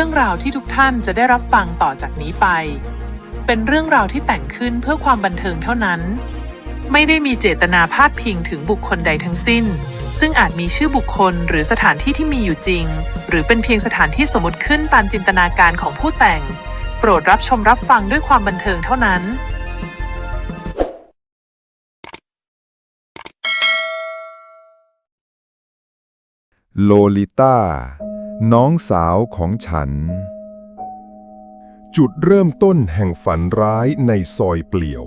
รื่องราวที่ทุกท่านจะได้รับฟังต่อจากนี้ไป เป็นเรื่องราวที่แต่งขึ้นเพื่อความบันเทิงเท่านั้น ไม่ได้มีเจตนาพาดพิงถึงบุคคลใดทั้งสิ้น ซึ่งอาจมีชื่อบุคคลหรือสถานที่ที่มีอยู่จริง หรือเป็นเพียงสถานที่สมมติขึ้นตามจินตนาการของผู้แต่ง โปรดรับชมรับฟังด้วยความบันเทิงเท่านั้นโลลิต้า น้องสาวของฉัน จุดเริ่มต้นแห่งฝันร้ายในซอยเปลี่ยว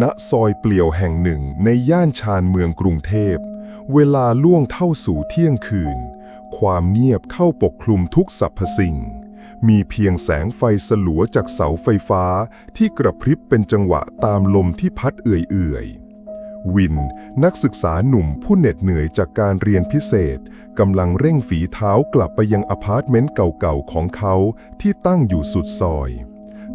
ณซอยเปลี่ยวแห่งหนึ่งในย่านชานเมืองกรุงเทพ เวลาล่วงเข้าสู่เที่ยงคืน ความเงียบเข้าปกคลุมทุกสรรพสิ่ง มีเพียงแสงไฟสลัวจากเสาไฟฟ้าที่กระพริบเป็นจังหวะตามลมที่พัดเอื่อยๆ วิน นักศึกษาหนุ่มผู้เหน็ดเหนื่อยจากการเรียนพิเศษกำลังเร่งฝีเท้ากลับไปยังอพาร์ตเมนต์เก่าๆของเขาที่ตั้งอยู่สุดซอย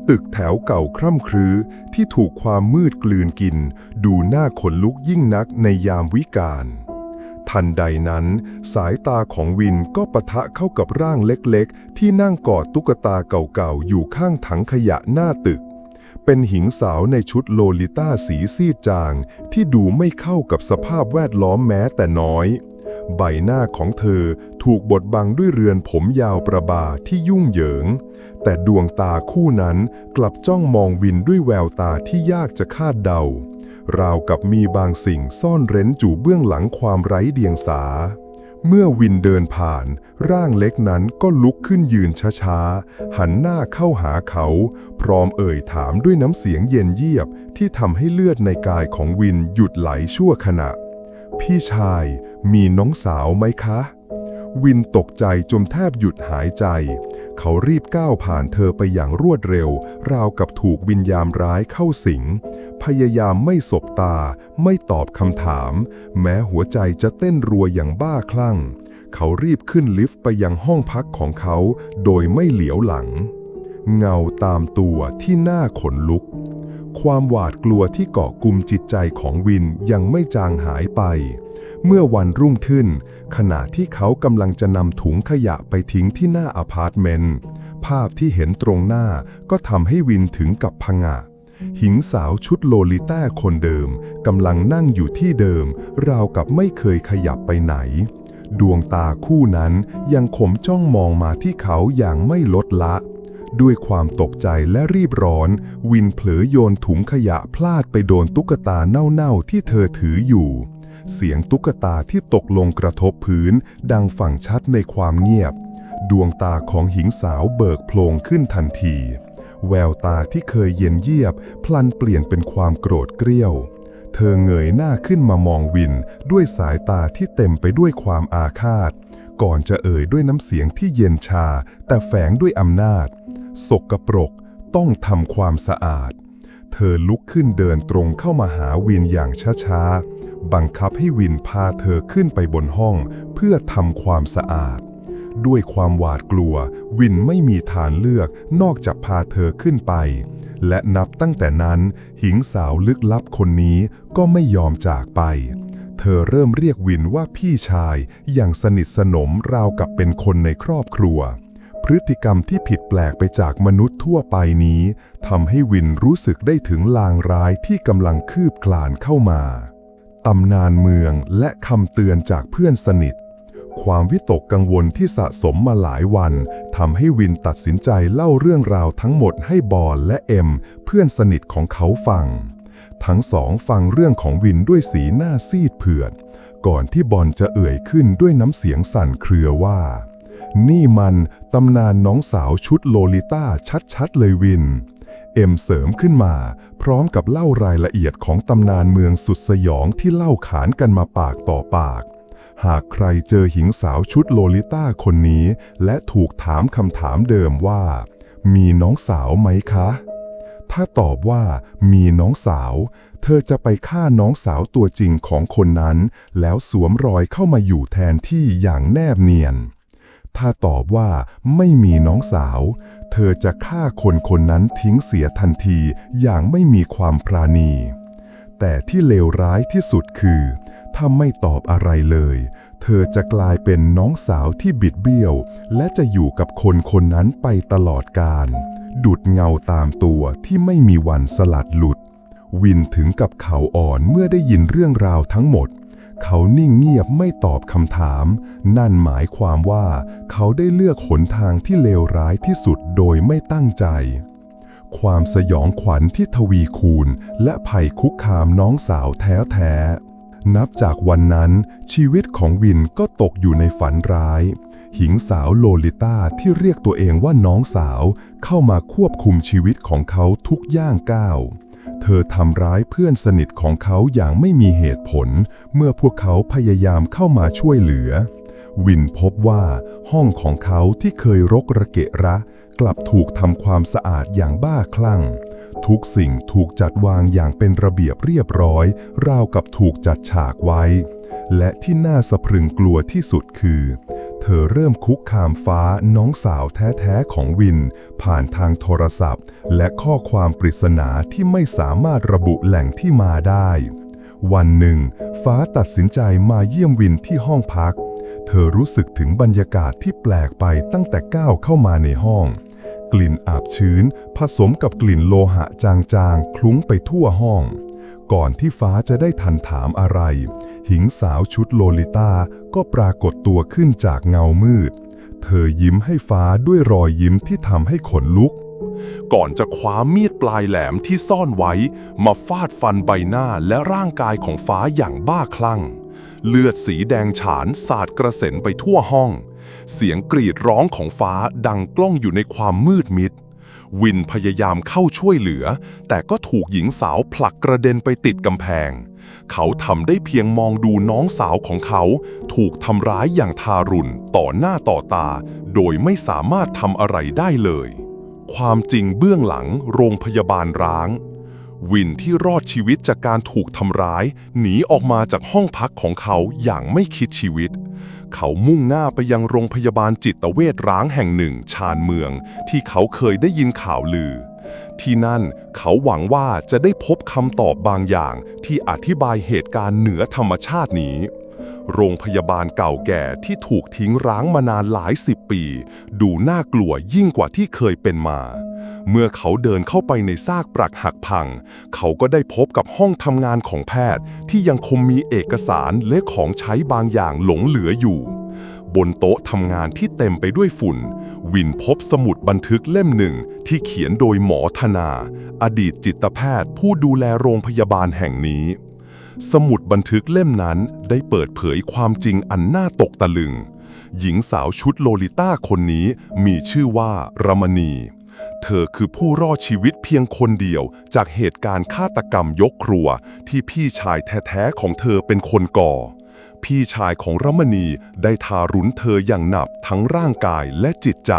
ตึกแถวเก่าคร่ำครื้อที่ถูกความมืดกลืนกิน ดูหน่าขนลุกยิ่งนักในยามวิกาลทันใดนั้น สายตาของวินก็ปะทะเข้ากับร่างเล็กๆ ที่นั่งกอดตุ๊กตาเก่าๆ อยู่ข้างถังขยะหน้าตึก เป็นหญิงสาวในชุดโลลิต้าสีซีดจาง ที่ดูไม่เข้ากับสภาพแวดล้อมแม้แต่น้อย ใบหน้าของเธอถูกบดบังด้วยเรือนผมยาวประบาที่ยุ่งเหยิง แต่ดวงตาคู่นั้นกลับจ้องมองวินด้วยแววตาที่ยากจะคาดเดา ราวกับมีบางสิ่งซ่อนเร้นจู่เบื้องหลังความไร้เดียงสา เมื่อวินเดินผ่าน ร่างเล็กนั้นก็ลุกขึ้นยืนช้าๆ หันหน้าเข้าหาเขา พร้อมเอ่ยถามด้วยน้ำเสียงเย็นเยียบที่ทำให้เลือดในกายของวินหยุดไหลชั่วขณะ พี่ชายมีน้องสาวไหมคะ วินตกใจจนแทบหยุดหายใจ เขารีบก้าวผ่านเธอไปอย่างรวดเร็ว ราวกับถูกวิญญาณร้ายเข้าสิง พยายามไม่สบตา ไม่ตอบคำถาม แม้หัวใจจะเต้นรัวอย่างบ้าคลั่ง เขารีบขึ้นลิฟต์ไปยังห้องพักของเขา โดยไม่เหลียวหลัง เงาตามตัวที่หน้าขนลุก ความหวาดกลัวที่เกาะกลุ่มจิตใจของวินยังไม่จางหายไป เมื่อวันรุ่งขึ้น ขณะที่เขากำลังจะนำถุงขยะไปทิ้งที่หน้าอพาร์ตเมนต์ ภาพที่เห็นตรงหน้าก็ทำให้วินถึงกับพงะหญิงสาวชุดโลลิต้าคนเดิมกำลังนั่งอยู่ที่เดิม ราวกับไม่เคยขยับไปไหน ดวงตาคู่นั้นยังขมจ้องมองมาที่เขาอย่างไม่ลดละ ด้วยความตกใจและรีบร้อน วินเผลอโยนถุงขยะพลาดไปโดนตุ๊กตาเน่าๆที่เธอถืออยู่ เสียงตุ๊กตาที่ตกลงกระทบพื้น ดังฝังชัดในความเงียบ ดวงตาของหญิงสาวเบิกโพลงขึ้นทันที แววตาที่เคยเย็นเยียบ พลันเปลี่ยนเป็นความโกรธเกรี้ยว เธอเงยหน้าขึ้นมามองวิน ด้วยสายตาที่เต็มไปด้วยความอาฆาตก่อนจะเอ่ยด้วยน้ำเสียงที่เย็นชา แต่แฝงด้วยอำนาจ สกปรก ต้องทำความสะอาด เธอลุกขึ้นเดินตรงเข้ามาหาวินอย่างช้าๆ บังคับให้วินพาเธอขึ้นไปบนห้องเพื่อทำความสะอาด ด้วยความหวาดกลัว วินไม่มีทางเลือกนอกจากพาเธอขึ้นไป และนับตั้งแต่นั้น หญิงสาวลึกลับคนนี้ก็ไม่ยอมจากไปเธอเริ่มเรียกวินว่าพี่ชายอย่างสนิทสนมราวกับเป็นคนในครอบครัว พฤติกรรมที่ผิดแปลกไปจากมนุษย์ทั่วไปนี้ทำให้วินรู้สึกได้ถึงลางร้ายที่กำลังคืบคลานเข้ามาตำนานเมืองและคำเตือนจากเพื่อนสนิท ความวิตกกังวลที่สะสมมาหลายวันทำให้วินตัดสินใจเล่าเรื่องราวทั้งหมดให้บอลและเอ็ม เพื่อนสนิทของเขาฟัง ทั้งสองฟังเรื่องของวินด้วยสีหน้าซีดเผือด ก่อนที่บอลจะเอ่ยขึ้นด้วยน้ำเสียงสั่นเครือว่า นี่มันตำนานน้องสาวชุดโลลิต้าชัดๆเลยวิน เอ็มเสริมขึ้นมา พร้อมกับเล่ารายละเอียดของตำนานเมืองสุดสยองที่เล่าขานกันมาปากต่อปาก หากใครเจอหญิงสาวชุดโลลิต้าคนนี้ และถูกถามคำถามเดิมว่า มีน้องสาวไหมคะ ถ้าตอบว่ามีน้องสาว เธอจะไปฆ่าน้องสาวตัวจริงของคนนั้น แล้วสวมรอยเข้ามาอยู่แทนที่อย่างแนบเนียน ถ้าตอบว่าไม่มีน้องสาว เธอจะฆ่าคนคนนั้นทิ้งเสียทันทีอย่างไม่มีความปราณี แต่ที่เลวร้ายที่สุดคือ ถ้าไม่ตอบอะไรเลย เธอจะกลายเป็นน้องสาวที่บิดเบี้ยว และจะอยู่กับคนคนนั้นไปตลอดกาลดุดเงาตามตัวที่ไม่มีวันสลัดหลุด วินถึงกับเขาอ่อนเมื่อได้ยินเรื่องราวทั้งหมด เขานิ่งเงียบไม่ตอบคำถาม นั่นหมายความว่าเขาได้เลือกหนทางที่เลวร้ายที่สุดโดยไม่ตั้งใจ ความสยองขวัญที่ทวีคูณ และภัยคุกคามน้องสาวแท้ๆ นับจากวันนั้น ชีวิตของวินก็ตกอยู่ในฝันร้าย หญิงสาวโลลิต้าที่เรียกตัวเองว่าน้องสาวเข้ามาควบคุมชีวิตของเขาทุกย่างก้าว เธอทำร้ายเพื่อนสนิทของเขาอย่างไม่มีเหตุผล เมื่อพวกเขาพยายามเข้ามาช่วยเหลือ วินพบว่าห้องของเขาที่เคยรกระเกะระ กลับถูกทำความสะอาดอย่างบ้าคลั่ง ทุกสิ่งถูกจัดวางอย่างเป็นระเบียบเรียบร้อย ราวกับถูกจัดฉากไว้ และที่น่าสะพรึงกลัวที่สุดคือ เธอเริ่มคุกคามฟ้าน้องสาวแท้ๆของวิน ผ่านทางโทรศัพท์ และข้อความปริศนาที่ไม่สามารถระบุแหล่งที่มาได้ วันหนึ่ง ฟ้าตัดสินใจมาเยี่ยมวินที่ห้องพัก เธอรู้สึกถึงบรรยากาศที่แปลกไปตั้งแต่ก้าวเข้ามาในห้อง กลิ่นอาบชื้น ผสมกับกลิ่นโลหะจางๆ คลุ้งไปทั่วห้อง ก่อนที่ฟ้าจะได้ทันถามอะไร หญิงสาวชุดโลลิต้าก็ปรากฏตัวขึ้นจากเงามืด เธอยิ้มให้ฟ้าด้วยรอยยิ้มที่ทำให้ขนลุกก่อนจะคว้ามีดปลายแหลมที่ซ่อนไว้ มาฟาดฟันใบหน้าและร่างกายของฟ้าอย่างบ้าคลั่ง เลือดสีแดงฉานสาดกระเซ็นไปทั่วห้อง เสียงกรีดร้องของฟ้าดังกล้องอยู่ในความมืดมิด วินพยายามเข้าช่วยเหลือ แต่ก็ถูกหญิงสาวผลักกระเด็นไปติดกำแพง เขาทำได้เพียงมองดูน้องสาวของเขา ถูกทำร้ายอย่างทารุณต่อหน้าต่อตา โดยไม่สามารถทำอะไรได้เลย ความจริงเบื้องหลังโรงพยาบาลร้าง วินที่รอดชีวิตจากการถูกทำร้าย หนีออกมาจากห้องพักของเขาอย่างไม่คิดชีวิต เขามุ่งหน้าไปยังโรงพยาบาลจิตเวชร้างแห่งหนึ่ง ชานเมือง ที่เขาเคยได้ยินข่าวลือ ที่นั่นเขาหวังว่าจะได้พบคำตอบบางอย่างที่อธิบายเหตุการณ์เหนือธรรมชาตินี้ โรงพยาบาลเก่าแก่ที่ถูกทิ้งร้างมานานหลายสิบปี ดูน่ากลัวยิ่งกว่าที่เคยเป็นมา เมื่อเขาเดินเข้าไปในซากปรักหักพัง เขาก็ได้พบกับห้องทำงานของแพทย์ ที่ยังคงมีเอกสารและของใช้บางอย่างหลงเหลืออยู่ บนโต๊ะทำงานที่เต็มไปด้วยฝุ่น วินพบสมุดบันทึกเล่มหนึ่งที่เขียนโดยหมอธนา อดีตจิตแพทย์ผู้ดูแลโรงพยาบาลแห่งนี้ สมุดบันทึกเล่มนั้นได้เปิดเผยความจริงอันน่าตกตะลึง หญิงสาวชุดโลลิต้าคนนี้มีชื่อว่ารมณี เธอคือผู้รอดชีวิตเพียงคนเดียวจากเหตุการณ์ฆาตกรรมยกครัวที่พี่ชายแท้ๆของเธอเป็นคนก่อ พี่ชายของรมณีได้ทารุณเธออย่างหนักทั้งร่างกายและจิตใจ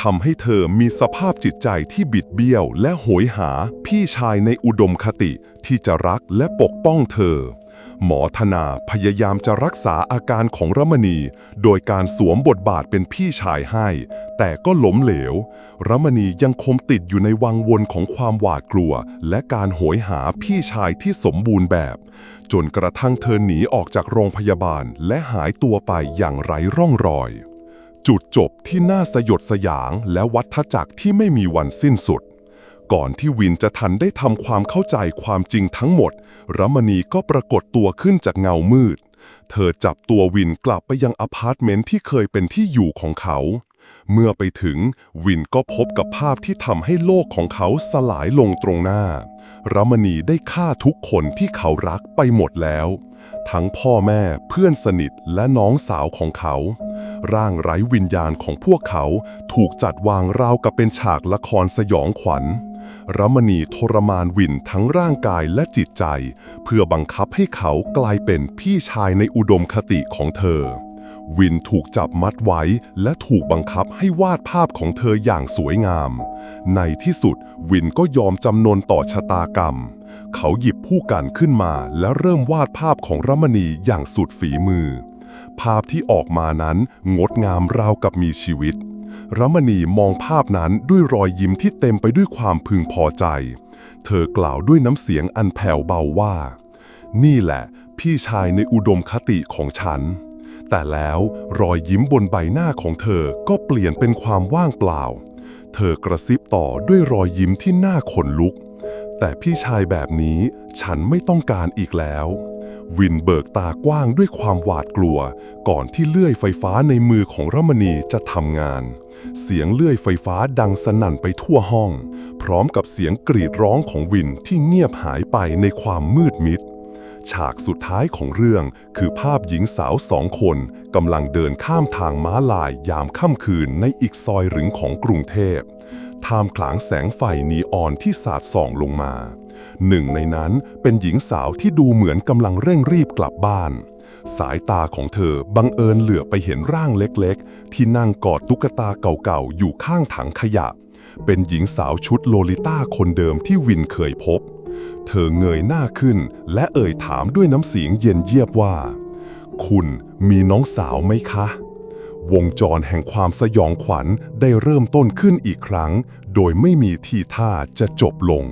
ทำให้เธอมีสภาพจิตใจที่บิดเบี้ยวและโหยหาพี่ชายในอุดมคติที่จะรักและปกป้องเธอ หมอธนาพยายามจะรักษาอาการของรมณี โดยการสวมบทบาทเป็นพี่ชายให้ แต่ก็ล้มเหลว รมณียังคงติดอยู่ในวังวนของความหวาดกลัว และการโหยหาพี่ชายที่สมบูรณ์แบบ จนกระทั่งเธอหนีออกจากโรงพยาบาลและหายตัวไปอย่างไร้ร่องรอย จุดจบที่น่าสยดสยองและวัฏจักรที่ไม่มีวันสิ้นสุด ก่อนที่วินจะทันได้ทำความเข้าใจความจริงทั้งหมดรมณีก็ปรากฏตัวขึ้นจากเงามืด เธอจับตัววินกลับไปยังอพาร์ตเมนต์ที่เคยเป็นที่อยู่ของเขา เมื่อไปถึงวินก็พบกับภาพที่ทำให้โลกของเขาสลายลงตรงหน้ารมณีได้ฆ่าทุกคนที่เขารักไปหมดแล้ว ทั้งพ่อแม่เพื่อนสนิทและน้องสาวของเขา ร่างไร้วิญญาณของพวกเขาถูกจัดวางราวกับเป็นฉากละครสยองขวัญรมณีทรมานวินทั้งร่างกายและจิตใจ เพื่อบังคับให้เขากลายเป็นพี่ชายในอุดมคติของเธอ วินถูกจับมัดไว้ และถูกบังคับให้วาดภาพของเธออย่างสวยงาม ในที่สุดวินก็ยอมจำนนต่อชะตากรรม เขาหยิบผู้กันขึ้นมา และเริ่มวาดภาพของรมณีอย่างสุดฝีมือ ภาพที่ออกมานั้นงดงามราวกับมีชีวิตรมณีมองภาพนั้นด้วยรอยยิ้มที่เต็มไปด้วยความพึงพอใจ เธอกล่าวด้วยน้ำเสียงอันแผ่วเบาว่า นี่แหละ พี่ชายในอุดมคติของฉัน แต่แล้วรอยยิ้มบนใบหน้าของเธอก็เปลี่ยนเป็นความว่างเปล่า เธอกระซิบต่อด้วยรอยยิ้มที่น่าขนลุก แต่พี่ชายแบบนี้ฉันไม่ต้องการอีกแล้ว วินเบิกตากว้างด้วยความหวาดกลัว ก่อนที่เลื่อยไฟฟ้าในมือของรมณีจะทำงาน เสียงเลื่อยไฟฟ้าดังสนั่นไปทั่วห้อง พร้อมกับเสียงกรีดร้องของวินที่เงียบหายไปในความมืดมิด ฉากสุดท้ายของเรื่อง คือภาพหญิงสาวสองคนกำลังเดินข้ามทางม้าลายยามค่ำคืนในอีกซอยหรึงของกรุงเทพท่ามกลางแสงไฟนีออนที่สาดส่องลงมาหนึ่งในนั้นเป็นหญิงสาวที่ดูเหมือนกำลังเร่งรีบกลับบ้าน สายตาของเธอบังเอิญเหลือไปเห็นร่างเล็กๆ ที่นั่งกอดตุ๊กตาเก่าๆ อยู่ข้างถังขยะ เป็นหญิงสาวชุดโลลิต้าคนเดิมที่วินเคยพบ เธอเงยหน้าขึ้น และเอ่ยถามด้วยน้ำเสียงเย็นเยียบว่า คุณมีน้องสาวไหมคะ วงจรแห่งความสยองขวัญได้เริ่มต้นขึ้นอีกครั้ง โดยไม่มีทีท่าจะจบลง